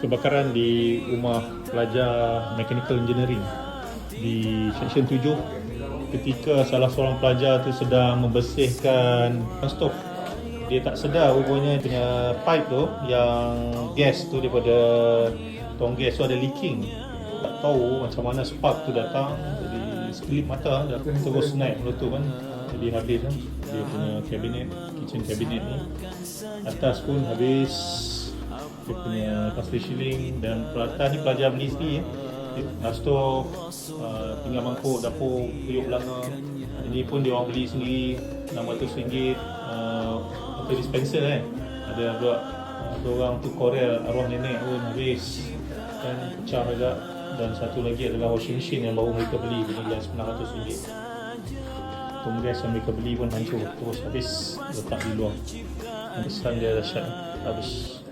kebakaran di rumah pelajar mechanical engineering di section 7 ketika salah seorang pelajar tu sedang membersihkan stov dia tak sedar rupanya punya pipe tu yang gas tu daripada tong gas tu ada leaking. Tak tahu macam mana spark tu datang jadi sekelip mata dah terus naik meletup kan. Jadi habis kan dia punya cabinet kitchen cabinet ni. Atas pun habis dia punya plastic shilling dan atas ni pelajar beli sendiri ya. Stov, uh, tinggal mangkuk, dapur, periuk belanga Ini pun dia orang beli sendiri RM600 uh, Untuk dispenser kan Ada pula uh, orang tu Korea arwah nenek pun habis. Dan pecah juga. Dan satu lagi adalah washing machine yang baru mereka beli Bernilai RM900 Tunggas yang mereka beli pun hancur Terus habis letak di luar. Kesan dia dahsyat Habis